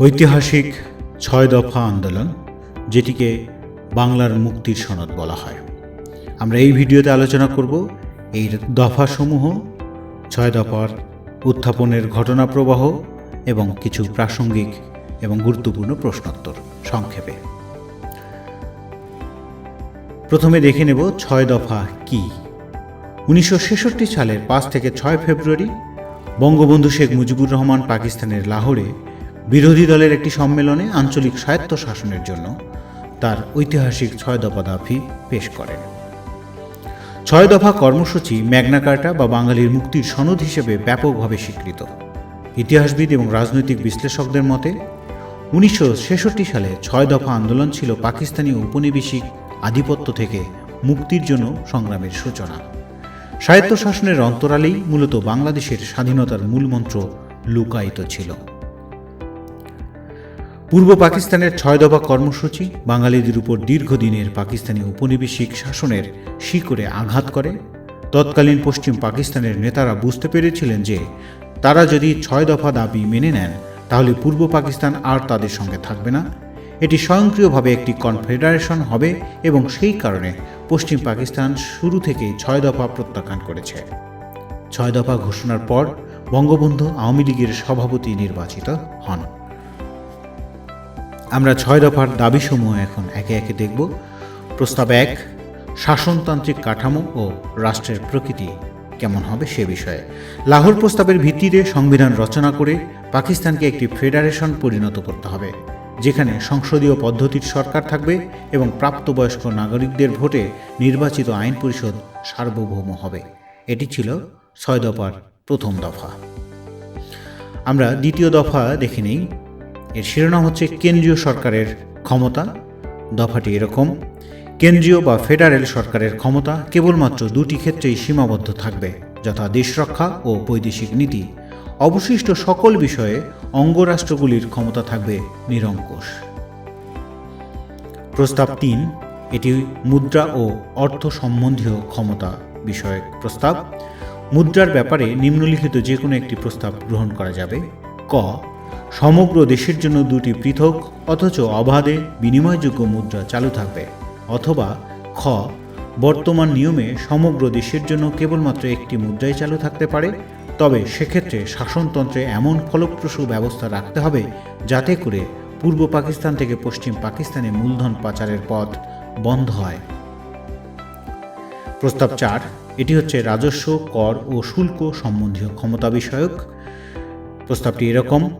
ঐতিহাসিক ছয় দফা আন্দোলন, যেটিকে বাংলার মুক্তির সনদ বলা হয়। আমরা এই ভিডিওতে আলোচনা করব এই দফাসমূহ, ছয় দফার উত্থাপনের ঘটনা প্রবাহ এবং কিছু প্রাসঙ্গিক এবং গুরুত্বপূর্ণ প্রশ্নোত্তর সংক্ষেপে। প্রথমে দেখে নেব ছয় দফা কি। উনিশশো ছেষট্টি সালের পাঁচ থেকে ছয় ফেব্রুয়ারি বঙ্গবন্ধু শেখ মুজিবুর রহমান পাকিস্তানের লাহোরে বিরোধী দলের একটি সম্মেলনে আঞ্চলিক স্বায়ত্ত শাসনের জন্য তার ঐতিহাসিক ছয় দফা দাবি পেশ করেন। ছয় দফা কর্মসূচি ম্যাগনা কার্টা বা বাঙালির মুক্তির সনদ হিসেবে ব্যাপকভাবে স্বীকৃত। ইতিহাসবিদ এবং রাজনৈতিক বিশ্লেষকদের মতে, উনিশশো ছেষট্টি সালে ছয় দফা আন্দোলন ছিল পাকিস্তানি ঔপনিবেশিক আধিপত্য থেকে মুক্তির জন্য সংগ্রামের সূচনা। স্বায়ত্তশাসনের অন্তরালেই মূলত বাংলাদেশের স্বাধীনতার মূলমন্ত্র লুকায়িত ছিল। পূর্ব পাকিস্তানের ছয় দফা কর্মসূচি বাঙালিদের উপর দীর্ঘদিনের পাকিস্তানি উপনিবেশিক শাসনের শিকড়ে আঘাত করে। তৎকালীন পশ্চিম পাকিস্তানের নেতারা বুঝতে পেরেছিলেন যে, তারা যদি ছয় দফা দাবি মেনে নেন, তাহলে পূর্ব পাকিস্তান আর তাদের সঙ্গে থাকবে না। এটি স্বয়ংক্রিয়ভাবে একটি কনফেডারেশন হবে এবং সেই কারণে পশ্চিম পাকিস্তান শুরু থেকেই ছয় দফা প্রত্যাখ্যান করেছে। ছয় দফা ঘোষণার পর বঙ্গবন্ধু আওয়ামী লীগের সভাপতি নির্বাচিত হন। আমরা ছয় দফার দাবিসমূহ এখন একে একে দেখব। প্রস্তাব এক, শাসনতান্ত্রিক কাঠামো ও রাষ্ট্রের প্রকৃতি কেমন হবে সে বিষয়ে। লাহোর প্রস্তাবের ভিত্তিতে সংবিধান রচনা করে পাকিস্তানকে একটি ফেডারেশন পরিণত করতে হবে, যেখানে সংসদীয় পদ্ধতির সরকার থাকবে এবং প্রাপ্তবয়স্ক নাগরিকদের ভোটে নির্বাচিত আইন পরিষদ সার্বভৌম হবে। এটি ছিল ছয় দফার প্রথম দফা। আমরা দ্বিতীয় দফা দেখে নিই এর শিরোনাম হচ্ছে কেন্দ্রীয় সরকারের ক্ষমতা। দফাটি এরকম, কেন্দ্রীয় বা ফেডারেল সরকারের ক্ষমতা কেবলমাত্র দুটি ক্ষেত্রেই সীমাবদ্ধ থাকবে, যথা দেশরক্ষা ও বৈদেশিক নীতি। অবশিষ্ট সকল বিষয়ে অঙ্গরাষ্ট্রগুলির ক্ষমতা থাকবে নিরঙ্কুশ। প্রস্তাব তিন, এটি মুদ্রা ও অর্থ সম্বন্ধীয় ক্ষমতা বিষয়ক প্রস্তাব। মুদ্রার ব্যাপারে নিম্নলিখিত যে কোনো একটি প্রস্তাব গ্রহণ করা যাবে। ক সমগ্র দেশের জন্য দুটি পৃথক, অথচ অবাধে বিনিময়যোগ্য মুদ্রা চালু থাকবে, অথবা খ, বর্তমান নিয়মে সমগ্র দেশের জন্য কেবলমাত্র একটি মুদ্রাই চালু থাকতে পারে, তবে সেক্ষেত্রে শাসনতন্ত্রে এমন ফলপ্রসূ ব্যবস্থা রাখতে হবে যাতে করে পূর্ব পাকিস্তান থেকে পশ্চিম পাকিস্তানে মূলধন পাচারের পথ বন্ধ হয়। প্রস্তাব চার, এটি হচ্ছে রাজস্ব, কর ও শুল্ক সম্বন্ধীয় ক্ষমতা বিষয়ক। প্রস্তাবটি এরকম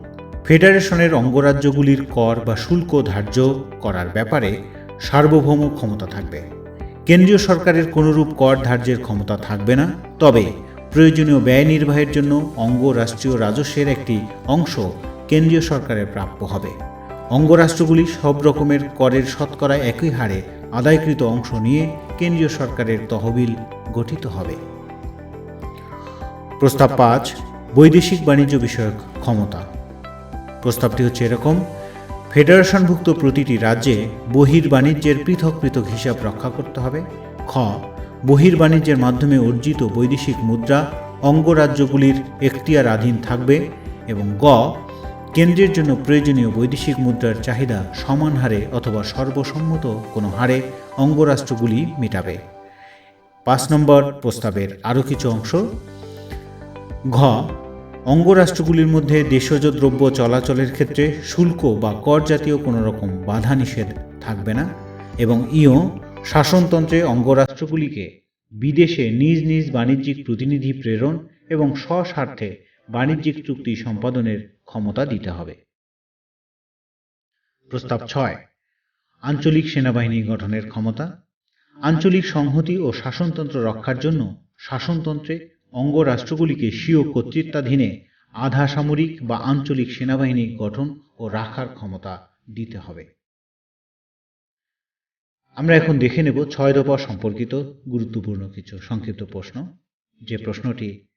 ফেডারেশনের অঙ্গরাজ্যগুলির কর বা শুল্ক ধার্য করার ব্যাপারে সার্বভৌম ক্ষমতা থাকবে। কেন্দ্রীয় সরকারের কোনোরূপ কর ধার্যের ক্ষমতা থাকবে না। তবে প্রয়োজনীয় ব্যয় নির্বাহের জন্য অঙ্গরাষ্ট্রীয় রাজস্বের একটি অংশ কেন্দ্রীয় সরকারের প্রাপ্য হবে। অঙ্গরাষ্ট্রগুলি সব রকমের করের শতকরা একই হারে আদায়কৃত অংশ নিয়ে কেন্দ্রীয় সরকারের তহবিল গঠিত হবে। প্রস্তাব পাঁচ, বৈদেশিক বাণিজ্য বিষয়ক ক্ষমতা। প্রস্তাবটি হচ্ছে এরকম, ফেডারেশনভুক্ত প্রতিটি রাজ্যে বহির্বাণিজ্যের পৃথক পৃথক হিসাব রক্ষা করতে হবে। খ বহির্বাণিজ্যের মাধ্যমে অর্জিত বৈদেশিক মুদ্রা অঙ্গরাজ্যগুলির এখতিয়ারাধীন থাকবে এবং গ, কেন্দ্রের জন্য প্রয়োজনীয় বৈদেশিক মুদ্রার চাহিদা সমান হারে অথবা সর্বসম্মত কোনো হারে অঙ্গরাষ্ট্রগুলি মেটাবে। পাঁচ নম্বর প্রস্তাবের আরও কিছু অংশ, ঘ অঙ্গরাষ্ট্রগুলির মধ্যে দেশজ দ্রব্য চলাচলের ক্ষেত্রে শুল্ক বা কর জাতীয় কোনো রকম বাধা নিষেধ থাকবে না এবং ইও শাসনতন্ত্রে অঙ্গরাষ্ট্রগুলিকে বিদেশে নিজ নিজ বাণিজ্যিক প্রতিনিধি প্রেরণ এবং স্বস্বার্থে বাণিজ্যিক চুক্তি সম্পাদনের ক্ষমতা দিতে হবে। প্রস্তাব ছয়, আঞ্চলিক সেনাবাহিনী গঠনের ক্ষমতা। আঞ্চলিক সংহতি ও শাসনতন্ত্র রক্ষার জন্য শাসনতন্ত্রে অঙ্গরাষ্ট্রগুলিকে স্বীয় কর্তৃত্বাধীনে আধা সামরিক বা আঞ্চলিক সেনাবাহিনী গঠন ও রাখার ক্ষমতা দিতে হবে। আমরা এখন দেখে নেব ছয় দফা সম্পর্কিত গুরুত্বপূর্ণ কিছু সংক্ষিপ্ত প্রশ্ন। যে প্রশ্নটি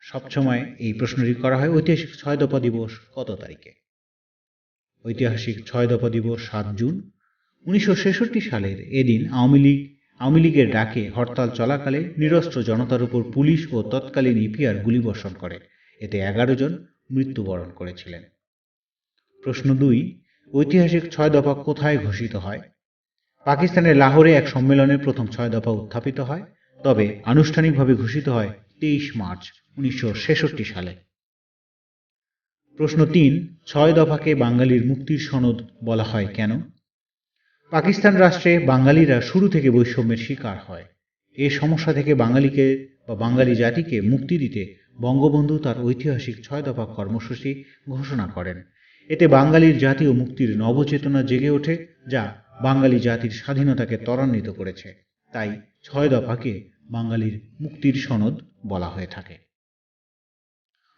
সবসময় এই প্রশ্নটি করা হয়, ঐতিহাসিক ছয় দফা দিবস কত তারিখে? ঐতিহাসিক ছয় দফা দিবস সাত জুন উনিশশো ছেষট্টি সালের এদিন আওয়ামী লীগ আওয়ামী লীগের ডাকে হরতাল চলাকালে নিরস্ত্র জনতার উপর পুলিশ ও তৎকালীন ইপিআর গুলিবর্ষণ করে। এতে এগারো জন মৃত্যুবরণ করেছিলেন। প্রশ্ন দুই, ঐতিহাসিক ছয় দফা কোথায় ঘোষিত হয়? পাকিস্তানের লাহোরে এক সম্মেলনে প্রথম ছয় দফা উত্থাপিত হয়, তবে আনুষ্ঠানিকভাবে ঘোষিত হয় তেইশ মার্চ, উনিশশো ছেষট্টি সালে। প্রশ্ন তিন, ছয় দফাকে বাঙালির মুক্তির সনদ বলা হয় কেন? পাকিস্তান রাষ্ট্রে বাঙালিরা শুরু থেকে বৈষম্যের শিকার হয়। এ সমস্যা থেকে বাঙালিকে বা বাঙালি জাতিকে মুক্তি দিতে বঙ্গবন্ধু তার ঐতিহাসিক ছয় দফা কর্মসূচি ঘোষণা করেন। এতে বাঙালির জাতীয় মুক্তির নবচেতনা জেগে ওঠে, যা বাঙালি জাতির স্বাধীনতাকে ত্বরান্বিত করেছে। তাই ছয় দফাকে বাঙালির মুক্তির সনদ বলা হয়ে থাকে।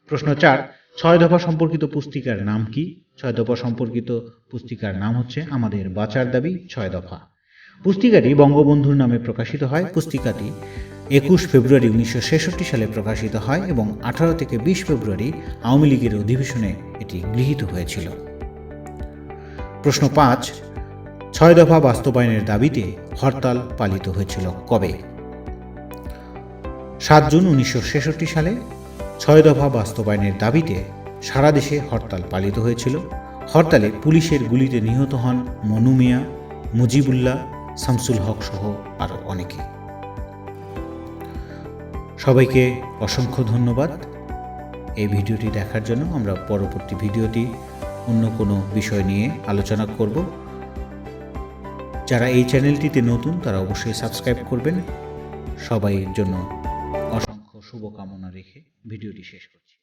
প্রশ্ন চার ছয় দফা সম্পর্কিত পুস্তিকার নাম কি? ছয় দফা সম্পর্কিত পুস্তিকার নাম হচ্ছে আমাদের বাঁচার দাবি ছয় দফা। পুস্তিকাটি বঙ্গবন্ধুর নামে প্রকাশিত হয়। পুস্তিকাটি একুশ ফেব্রুয়ারি উনিশশো ছেষট্টি সালে প্রকাশিত হয় এবং আঠারো থেকে বিশ ফেব্রুয়ারি আওয়ামী লীগের অধিবেশনে এটি গৃহীত হয়েছিল। প্রশ্ন পাঁচ, ছয় দফা বাস্তবায়নের দাবিতে হরতাল পালিত হয়েছিল কবে? সাত জুন উনিশশো ছেষট্টি সালে ছয় দফা বাস্তবায়নের দাবিতে সারা দেশে হরতাল পালিত হয়েছিল। হরতালে পুলিশের গুলিতে নিহত হন মনু মিয়া, মুজিবুল্লাহ, শামসুল হক সহ আরও অনেকে। সবাইকে অসংখ্য ধন্যবাদ। এই ভিডিওটি দেখার জন্য আমরা পরবর্তী ভিডিওটি অন্য কোনো বিষয় নিয়ে আলোচনা করব। যারা এই চ্যানেলটিতে নতুন তারা অবশ্যই সাবস্ক্রাইব করবেন। সবাইয়ের জন্য শুভকামনা রেখে ভিডিওটি শেষ করছি।